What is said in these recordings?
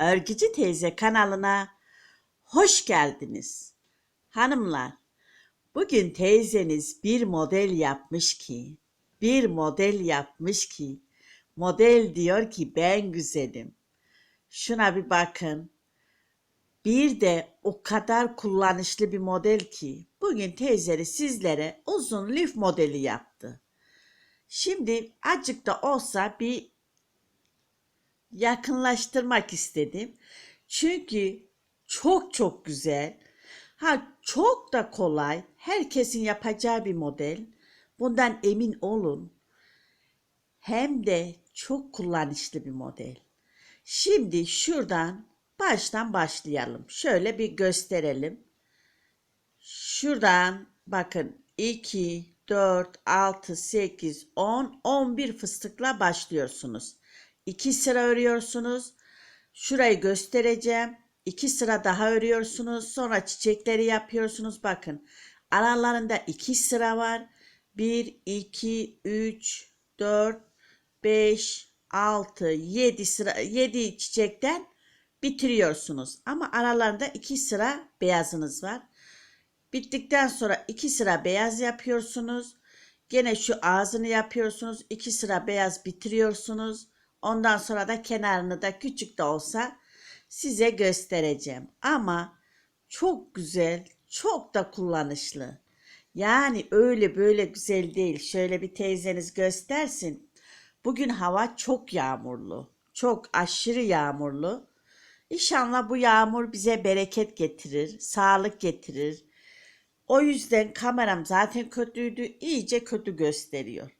Örgücü Teyze kanalına hoş geldiniz. Hanımlar, bugün teyzeniz bir model yapmış ki, bir model yapmış ki, model diyor ki ben güzelim. Şuna bir bakın. Bir de o kadar kullanışlı bir model ki, bugün teyzeniz sizlere uzun lif modeli yaptı. Şimdi acık da olsa bir yakınlaştırmak istedim. Çünkü çok çok güzel. Ha çok da kolay. Herkesin yapacağı bir model. Bundan emin olun. Hem de çok kullanışlı bir model. Şimdi şuradan baştan başlayalım. Şöyle bir gösterelim. Şuradan bakın 2, 4, 6, 8, 10, 11 fıstıkla başlıyorsunuz. 2 sıra örüyorsunuz. Şurayı göstereceğim. 2 sıra daha örüyorsunuz. Sonra çiçekleri yapıyorsunuz. Bakın aralarında 2 sıra var. 1, 2, 3, 4, 5, 6, 7 sıra 7 çiçekten bitiriyorsunuz. Ama aralarında 2 sıra beyazınız var. Bittikten sonra 2 sıra beyaz yapıyorsunuz. Gene şu ağzını yapıyorsunuz. 2 sıra beyaz bitiriyorsunuz. Ondan sonra da kenarını da küçük de olsa size göstereceğim. Ama çok güzel, çok da kullanışlı. Yani öyle böyle güzel değil. Şöyle bir teyzeniz göstersin. Bugün hava çok yağmurlu. Çok aşırı yağmurlu. İnşallah bu yağmur bize bereket getirir, sağlık getirir. O yüzden kameram zaten kötüydü, iyice kötü gösteriyor.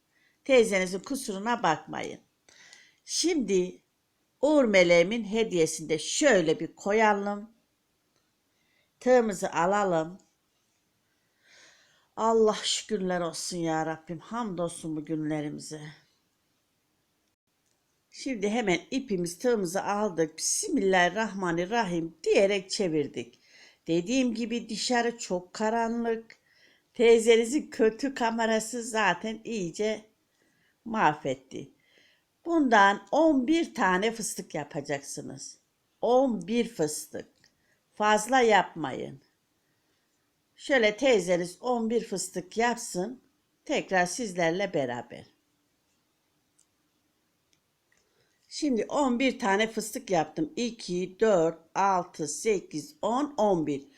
Teyzenizin kusuruna bakmayın. Şimdi Uğur Meleğimin hediyesini de şöyle bir koyalım. Tığımızı alalım. Allah şükürler olsun ya Rabbim. Hamdolsun bu günlerimize. Şimdi hemen ipimiz tığımızı aldık. Bismillahirrahmanirrahim diyerek çevirdik. Dediğim gibi dışarı çok karanlık. Teyzenizin kötü kamerası zaten iyice mahvetti. Bundan 11 tane fıstık yapacaksınız. 11 fıstık. Fazla yapmayın. Şöyle teyzeniz 11 fıstık yapsın. Tekrar sizlerle beraber. Şimdi 11 tane fıstık yaptım. 2, 4, 6, 8, 10, 11.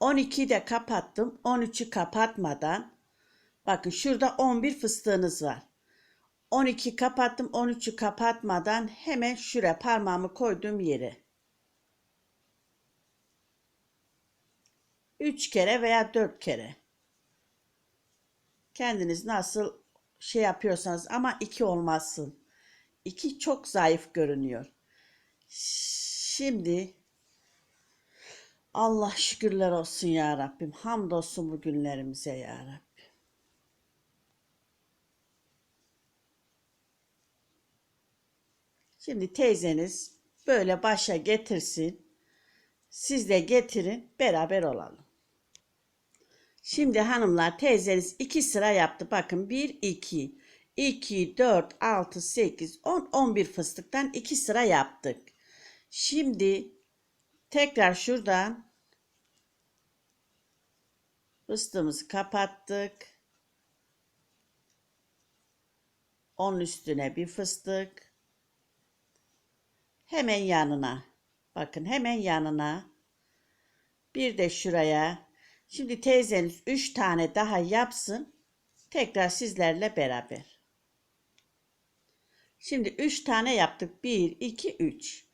12'yi de kapattım. 13'ü kapatmadan. Bakın şurada 11 fıstığınız var. 12 kapattım. 13'ü kapatmadan hemen şuraya parmağımı koyduğum yere. 3 kere veya 4 kere. Kendiniz nasıl şey yapıyorsanız ama 2 olmasın. 2 çok zayıf görünüyor. Şimdi Allah şükürler olsun ya Rabbim. Hamdolsun bu günlerimize ya Rabbim. Şimdi teyzeniz böyle başa getirsin. Siz de getirin beraber olalım. Şimdi hanımlar teyzeniz iki sıra yaptı. Bakın 1 2 2 4 6 8 10 11 fıstıktan iki sıra yaptık. Şimdi tekrar şuradan fıstığımızı kapattık. Onun üstüne bir fıstık. Hemen yanına. Bakın hemen yanına. Bir de şuraya. Şimdi teyzeniz 3 tane daha yapsın. Tekrar sizlerle beraber. Şimdi 3 tane yaptık. 1, 2, 3.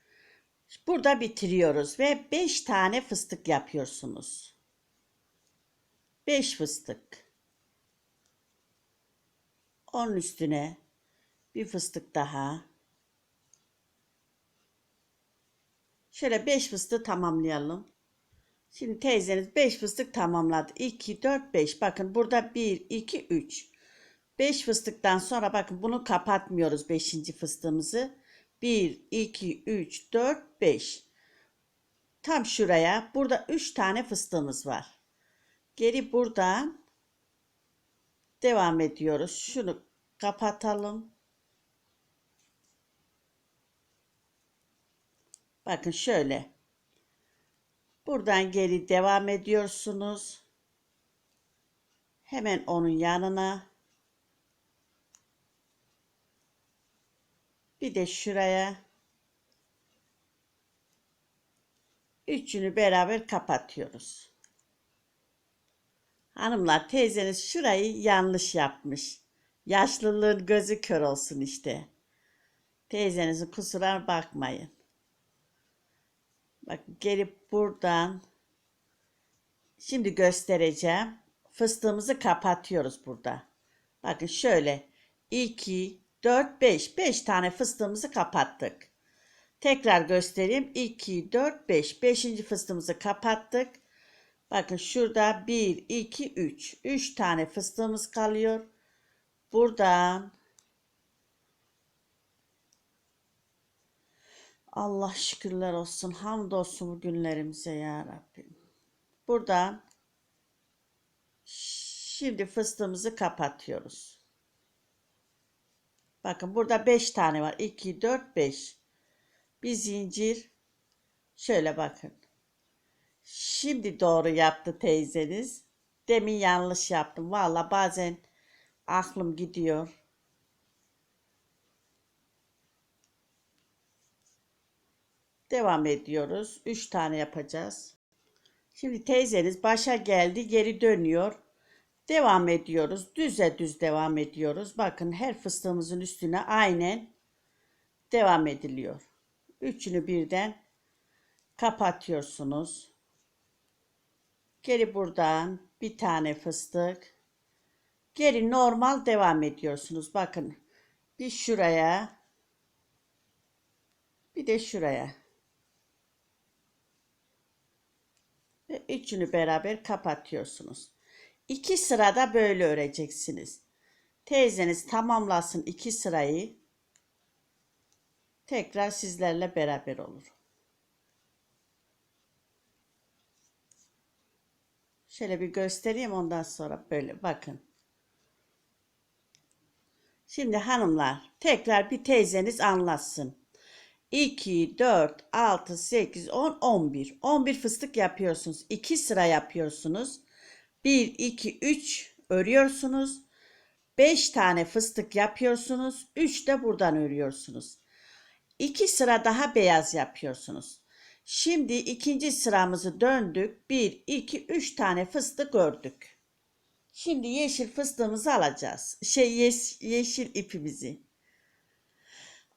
Burada bitiriyoruz ve 5 tane fıstık yapıyorsunuz. 5 fıstık. Onun üstüne bir fıstık daha. Şöyle 5 fıstığı tamamlayalım. Şimdi teyzeniz 5 fıstık tamamladı. 2, 4, 5. Bakın burada 1, 2, 3. 5 fıstıktan sonra bakın bunu kapatmıyoruz 5. fıstığımızı. 1, 2, 3, 4, 5. Tam şuraya burada 3 tane fıstığımız var. Geri buradan devam ediyoruz. Şunu kapatalım. Bakın şöyle. Buradan geri devam ediyorsunuz. Hemen onun yanına. Bir de şuraya. Üçünü beraber kapatıyoruz. Hanımlar teyzeniz şurayı yanlış yapmış. Yaşlılığın gözü kör olsun işte. Teyzenizin kusuruna bakmayın. Bak gelip buradan şimdi göstereceğim. Fıstığımızı kapatıyoruz burada. Bakın şöyle 2, 4, 5. 5 tane fıstığımızı kapattık. Tekrar göstereyim. 2, 4, 5. 5. fıstığımızı kapattık. Bakın şurada 1, 2, 3. 3 tane fıstığımız kalıyor. Buradan Allah şükürler olsun. Hamdolsun bu günlerimize ya Rabbim. Buradan şimdi fıstığımızı kapatıyoruz. Bakın burada 5 tane var. 2, 4, 5. Bir zincir. Şöyle bakın. Şimdi doğru yaptı teyzeniz. Demin yanlış yaptım. Valla bazen aklım gidiyor. Devam ediyoruz. 3 tane yapacağız. Şimdi teyzeniz başa geldi, geri dönüyor. Devam ediyoruz. Düze düz devam ediyoruz. Bakın her fıstığımızın üstüne aynen devam ediliyor. Üçünü birden kapatıyorsunuz. Geri buradan bir tane fıstık. Geri normal devam ediyorsunuz. Bakın bir şuraya bir de şuraya. Ve üçünü beraber kapatıyorsunuz. İki sırada böyle öreceksiniz. Teyzeniz tamamlasın iki sırayı. Tekrar sizlerle beraber olur. Şöyle bir göstereyim ondan sonra böyle bakın. Şimdi hanımlar tekrar bir teyzeniz anlatsın. 2, 4, 6, 8, 10, 11. 11 fıstık yapıyorsunuz. 2 sıra yapıyorsunuz. 1, 2, 3 örüyorsunuz. 5 tane fıstık yapıyorsunuz. 3 de buradan örüyorsunuz. 2 sıra daha beyaz yapıyorsunuz. Şimdi ikinci sıramızı döndük. 1, 2, 3 tane fıstık ördük. Şimdi yeşil fıstığımızı alacağız. Şey yeş, yeşil ipimizi.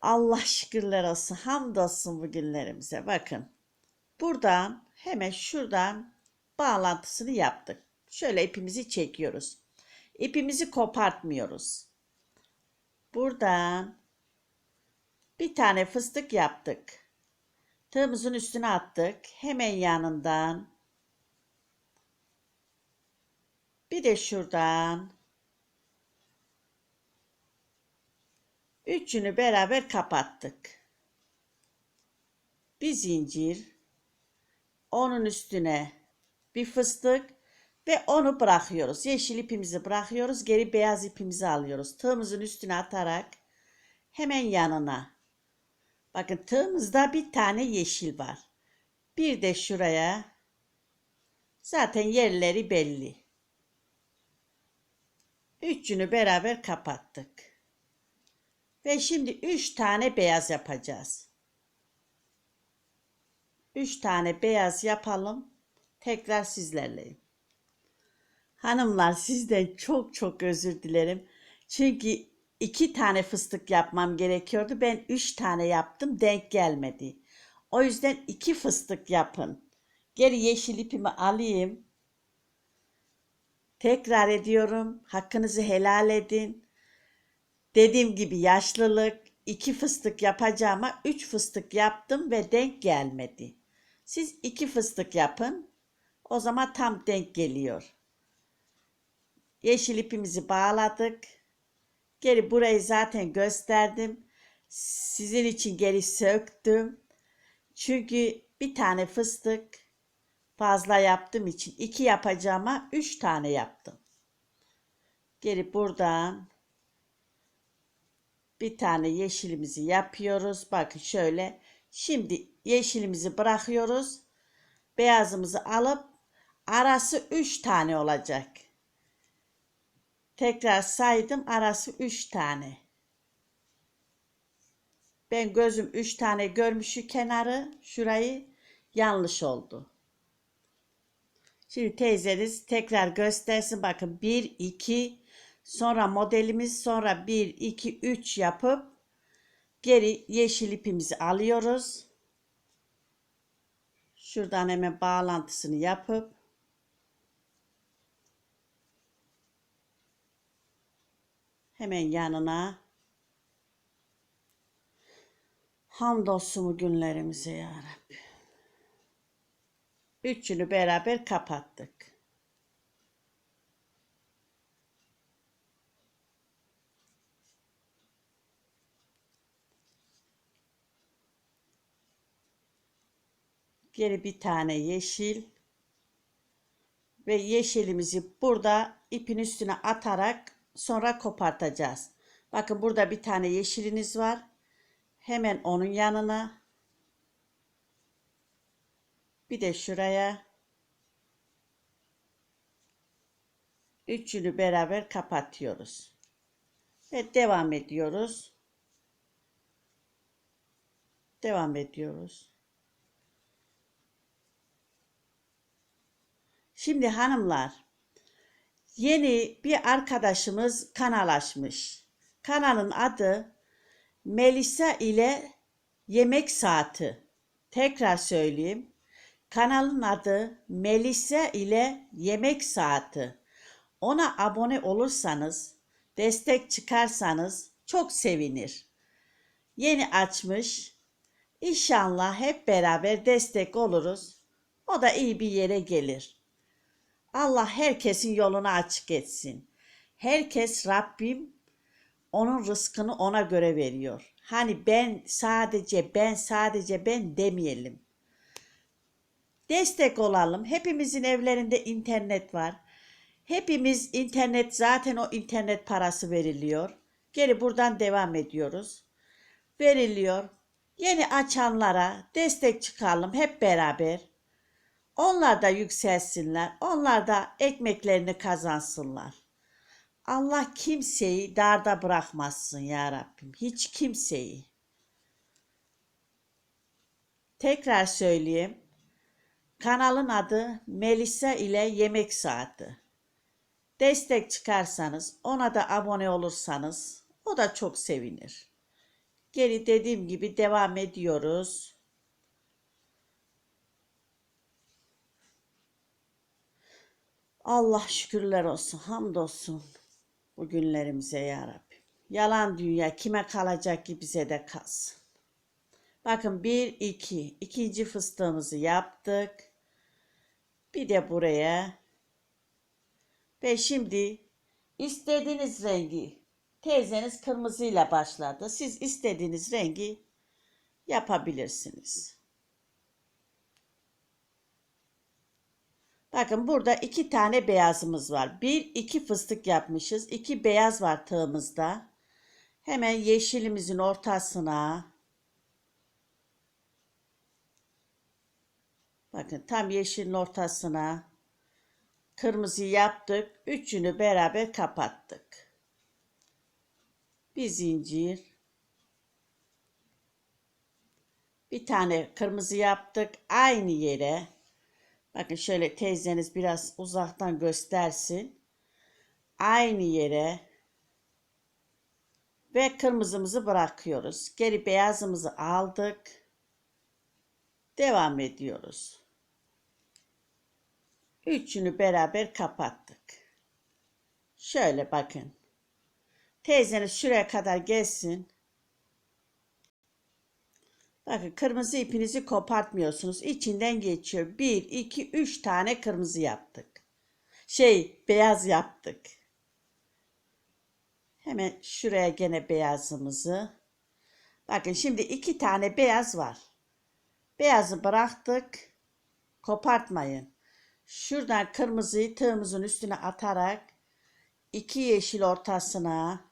Allah şükürler olsun. Hamdolsun bu günlerimize. Bakın. Buradan hemen şuradan bağlantısını yaptık. Şöyle ipimizi çekiyoruz. İpimizi kopartmıyoruz. Buradan bir tane fıstık yaptık. Tığımızın üstüne attık. Hemen yanından bir de şuradan Üçünü beraber kapattık. Bir zincir, onun üstüne bir fıstık ve onu bırakıyoruz. Yeşil ipimizi bırakıyoruz. Geri beyaz ipimizi alıyoruz. Tığımızın üstüne atarak hemen yanına. Bakın tığımızda bir tane yeşil var. Bir de şuraya. Zaten yerleri belli. Üçünü beraber kapattık. Ve şimdi 3 tane beyaz yapacağız. 3 tane beyaz yapalım. Tekrar sizlerleyim. Hanımlar sizden çok çok özür dilerim. Çünkü iki tane fıstık yapmam gerekiyordu. Ben üç tane yaptım denk gelmedi. O yüzden iki fıstık yapın. Geri yeşil ipimi alayım. Tekrar ediyorum. Hakkınızı helal edin. Dediğim gibi yaşlılık iki fıstık yapacağıma üç fıstık yaptım ve denk gelmedi. Siz iki fıstık yapın. O zaman tam denk geliyor. Yeşil ipimizi bağladık. Geri burayı zaten gösterdim. Sizin için geri söktüm. Çünkü bir tane fıstık fazla yaptığım için iki yapacağıma üç tane yaptım. Geri buradan bir tane yeşilimizi yapıyoruz. Bakın şöyle. Şimdi yeşilimizi bırakıyoruz. Beyazımızı alıp arası 3 tane olacak. Tekrar saydım arası 3 tane. Ben gözüm 3 tane görmüşü kenarı şurayı yanlış oldu. Şimdi teyzeniz tekrar göstersin. Bakın 1, 2, sonra modelimiz, sonra 1, 2, 3 yapıp geri yeşil ipimizi alıyoruz. Şuradan hemen bağlantısını yapıp hemen yanına hamdolsun günlerimize ya Rabbi. Üçünü beraber kapattık. Geri bir tane yeşil ve yeşilimizi burada ipin üstüne atarak sonra kopartacağız. Bakın burada bir tane yeşiliniz var. Hemen onun yanına bir de şuraya üçünü beraber kapatıyoruz. Ve devam ediyoruz. Devam ediyoruz. Şimdi hanımlar yeni bir arkadaşımız kanal açmış. Kanalın adı Melisa ile Yemek Saati. Tekrar söyleyeyim. Kanalın adı Melisa ile Yemek Saati. Ona abone olursanız, destek çıkarsanız çok sevinir. Yeni açmış. İnşallah hep beraber destek oluruz. O da iyi bir yere gelir. Allah herkesin yolunu açık etsin. Herkes Rabbim onun rızkını ona göre veriyor. Hani ben sadece ben sadece ben demeyelim. Destek olalım. Hepimizin evlerinde internet var. Hepimiz internet zaten o internet parası veriliyor. Geri buradan devam ediyoruz. Veriliyor. Yeni açanlara destek çıkalım hep beraber. Onlar da yükselsinler. Onlar da ekmeklerini kazansınlar. Allah kimseyi darda bırakmazsın ya Rabbim. Hiç kimseyi. Tekrar söyleyeyim. Kanalın adı Melisa ile Yemek Saati. Destek çıkarsanız, ona da abone olursanız o da çok sevinir. Geri dediğim gibi devam ediyoruz. Allah şükürler olsun, hamdolsun bu günlerimize ya Rabbi. Yalan dünya kime kalacak ki bize de kalsın. Bakın bir, iki, ikinci fıstığımızı yaptık. Bir de buraya. Ve şimdi istediğiniz rengi teyzeniz kırmızıyla başladı. Siz istediğiniz rengi yapabilirsiniz. Bakın burada iki tane beyazımız var. Bir iki fıstık yapmışız. İki beyaz var tığımızda. Hemen yeşilimizin ortasına Bakın tam yeşilin ortasına kırmızı yaptık. Üçünü beraber kapattık. Bir zincir. Bir tane kırmızı yaptık. Aynı yere. Bakın şöyle teyzeniz biraz uzaktan göstersin. Aynı yere ve kırmızımızı bırakıyoruz. Geri beyazımızı aldık. Devam ediyoruz. Üçünü beraber kapattık. Şöyle bakın. Teyzeniz şuraya kadar gelsin. Bakın kırmızı ipinizi kopartmıyorsunuz. İçinden geçiyor. Bir, iki, üç tane kırmızı yaptık. Şey beyaz yaptık. Hemen şuraya gene beyazımızı. Bakın şimdi iki tane beyaz var. Beyazı bıraktık. Kopartmayın. Şuradan kırmızıyı tığımızın üstüne atarak iki yeşil ortasına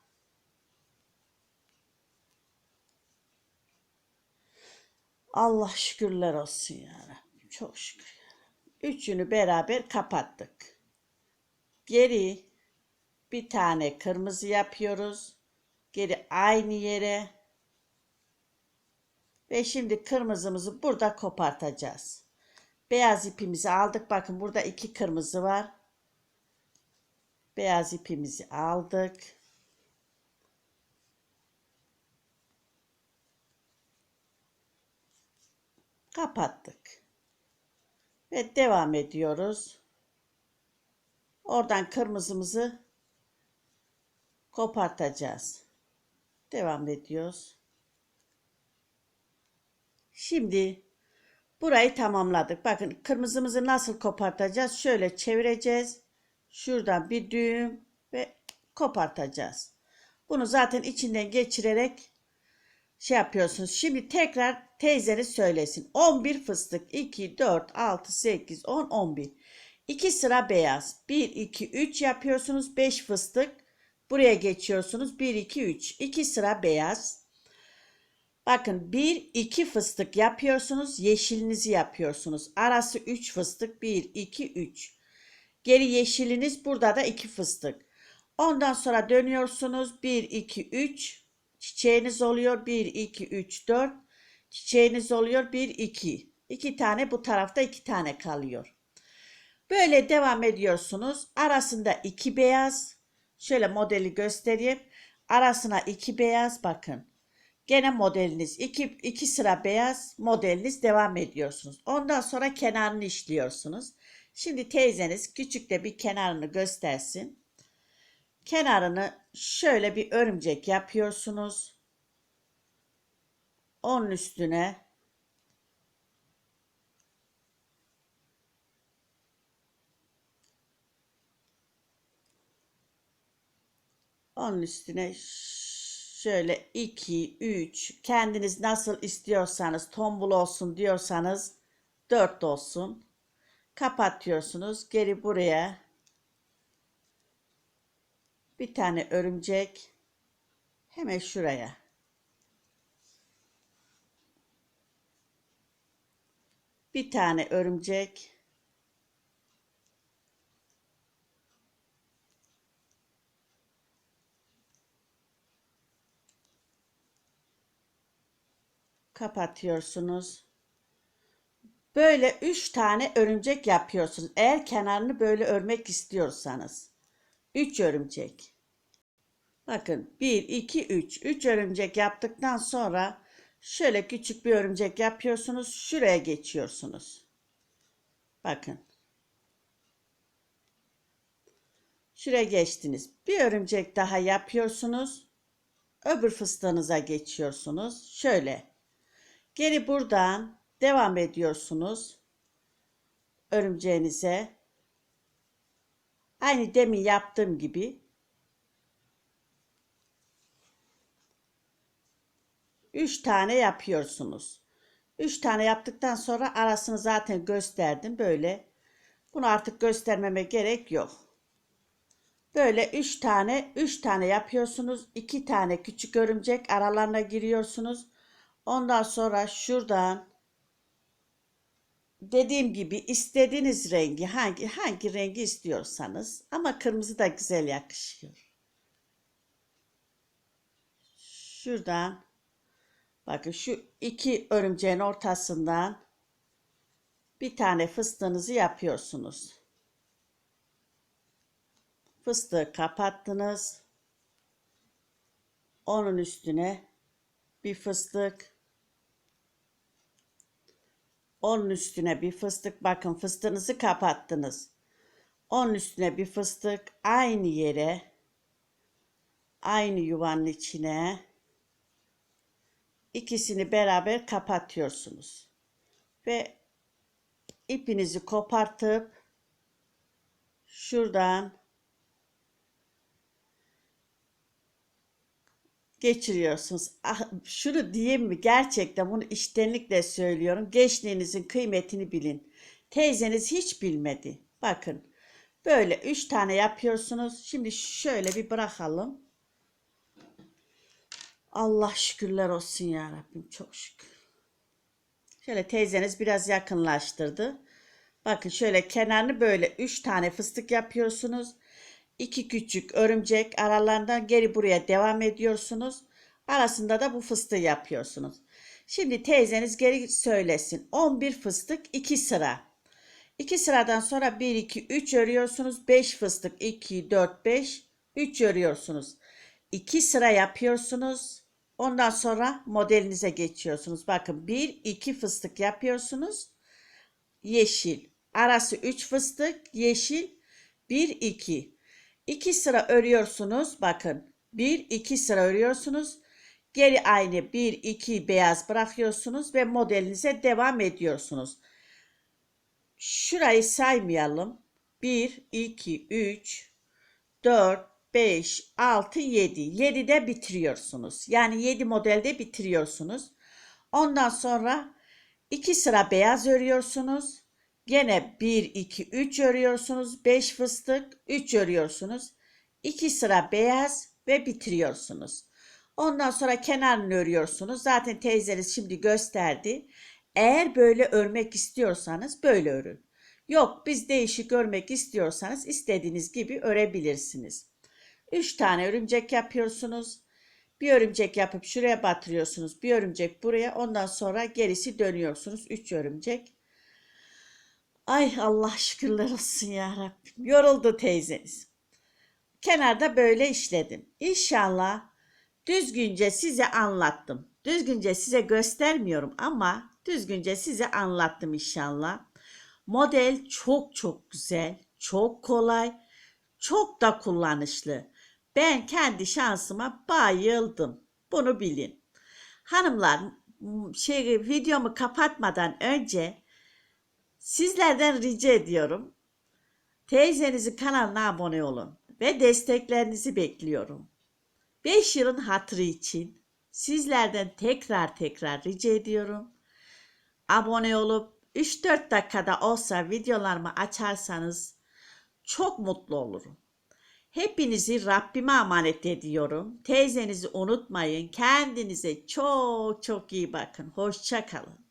Allah şükürler olsun ya. Çok şükür. Üçünü beraber kapattık. Geri bir tane kırmızı yapıyoruz. Geri aynı yere. Ve şimdi kırmızımızı burada kopartacağız. Beyaz ipimizi aldık. Bakın burada iki kırmızı var. Beyaz ipimizi aldık. Kapattık. Ve devam ediyoruz. Oradan kırmızımızı kopartacağız. Devam ediyoruz. Şimdi burayı tamamladık. Bakın kırmızımızı nasıl kopartacağız? Şöyle çevireceğiz. Şuradan bir düğüm ve kopartacağız. Bunu zaten içinden geçirerek şey yapıyorsunuz. Şimdi tekrar teyzeniz söylesin. 11 fıstık. 2, 4, 6, 8, 10, 11. 2 sıra beyaz. 1, 2, 3 yapıyorsunuz. 5 fıstık. Buraya geçiyorsunuz. 1, 2, 3. 2 sıra beyaz. Bakın 1, 2 fıstık yapıyorsunuz. Yeşilinizi yapıyorsunuz. Arası 3 fıstık. 1, 2, 3. Geri yeşiliniz burada da 2 fıstık. Ondan sonra dönüyorsunuz. 1, 2, 3. Çiçeğiniz oluyor. 1, 2, 3, 4. Çiçeğiniz oluyor. 1, 2. 2 tane bu tarafta 2 tane kalıyor. Böyle devam ediyorsunuz. Arasında 2 beyaz. Şöyle modeli göstereyim. Arasına 2 beyaz bakın. Gene modeliniz 2 2 sıra beyaz modeliniz devam ediyorsunuz. Ondan sonra kenarını işliyorsunuz. Şimdi teyzeniz küçük de bir kenarını göstersin. Kenarını şöyle bir örümcek yapıyorsunuz. Onun üstüne onun üstüne şöyle 2, 3 kendiniz nasıl istiyorsanız tombul olsun diyorsanız 4 olsun. Kapatıyorsunuz. Geri buraya bir tane örümcek hemen şuraya. Bir tane örümcek kapatıyorsunuz. Böyle 3 tane örümcek yapıyorsunuz. Eğer kenarını böyle örmek istiyorsanız. 3 örümcek. Bakın 1, 2, 3. 3 örümcek yaptıktan sonra şöyle küçük bir örümcek yapıyorsunuz. Şuraya geçiyorsunuz. Bakın. Şuraya geçtiniz. Bir örümcek daha yapıyorsunuz. Öbür fıstığınıza geçiyorsunuz. Şöyle. Geri buradan devam ediyorsunuz. Örümceğinize. Aynı demin yaptığım gibi. Üç tane yapıyorsunuz. Üç tane yaptıktan sonra arasını zaten gösterdim böyle. Bunu artık göstermeme gerek yok. Böyle üç tane, üç tane yapıyorsunuz. iki tane küçük örümcek aralarına giriyorsunuz. Ondan sonra şuradan dediğim gibi istediğiniz rengi hangi hangi rengi istiyorsanız ama kırmızı da güzel yakışıyor. Şuradan bakın şu iki örümceğin ortasından bir tane fıstığınızı yapıyorsunuz. Fıstığı kapattınız. Onun üstüne bir fıstık. Onun üstüne bir fıstık. Bakın fıstığınızı kapattınız. Onun üstüne bir fıstık. Aynı yere. Aynı yuvanın içine. ikisini beraber kapatıyorsunuz. Ve ipinizi kopartıp şuradan geçiriyorsunuz. Ah, şunu diyeyim mi? Gerçekten bunu iştenlikle söylüyorum. Gençliğinizin kıymetini bilin. Teyzeniz hiç bilmedi. Bakın. Böyle üç tane yapıyorsunuz. Şimdi şöyle bir bırakalım. Allah şükürler olsun ya Rabbim. Çok şükür. Şöyle teyzeniz biraz yakınlaştırdı. Bakın şöyle kenarını böyle 3 tane fıstık yapıyorsunuz. 2 küçük örümcek aralarından geri buraya devam ediyorsunuz. Arasında da bu fıstığı yapıyorsunuz. Şimdi teyzeniz geri söylesin. 11 fıstık 2 sıra. 2 sıradan sonra 1 2 3 örüyorsunuz. 5 fıstık 2 4 5 3 örüyorsunuz. 2 sıra yapıyorsunuz. Ondan sonra modelinize geçiyorsunuz. Bakın 1 2 fıstık yapıyorsunuz. Yeşil. Arası 3 fıstık, yeşil 1 2. 2 sıra örüyorsunuz. Bakın 1 2 sıra örüyorsunuz. Geri aynı 1 2 beyaz bırakıyorsunuz ve modelinize devam ediyorsunuz. Şurayı saymayalım. 1 2 3 4 5 6 7. 7'de bitiriyorsunuz. Yani 7 modelde bitiriyorsunuz. Ondan sonra 2 sıra beyaz örüyorsunuz. Gene 1 2 3 örüyorsunuz. 5 fıstık 3 örüyorsunuz. 2 sıra beyaz ve bitiriyorsunuz. Ondan sonra kenarını örüyorsunuz. Zaten teyzeniz şimdi gösterdi. Eğer böyle örmek istiyorsanız böyle örün. Yok biz değişik örmek istiyorsanız istediğiniz gibi örebilirsiniz. 3 tane örümcek yapıyorsunuz. Bir örümcek yapıp şuraya batırıyorsunuz. Bir örümcek buraya. Ondan sonra gerisi dönüyorsunuz. 3 örümcek. Ay Allah şükürler olsun ya Rabbim. Yoruldu teyzeniz. Kenarda böyle işledim. İnşallah düzgünce size anlattım. Düzgünce size göstermiyorum ama düzgünce size anlattım inşallah. Model çok çok güzel, çok kolay, çok da kullanışlı. Ben kendi şansıma bayıldım. Bunu bilin. Hanımlar, şey videomu kapatmadan önce sizlerden rica ediyorum. Teyzenizin kanalına abone olun ve desteklerinizi bekliyorum. 5 yılın hatırı için sizlerden tekrar tekrar rica ediyorum. Abone olup 3-4 dakikada olsa videolarımı açarsanız çok mutlu olurum. Hepinizi Rabbime emanet ediyorum. Teyzenizi unutmayın. Kendinize çok çok iyi bakın. Hoşça kalın.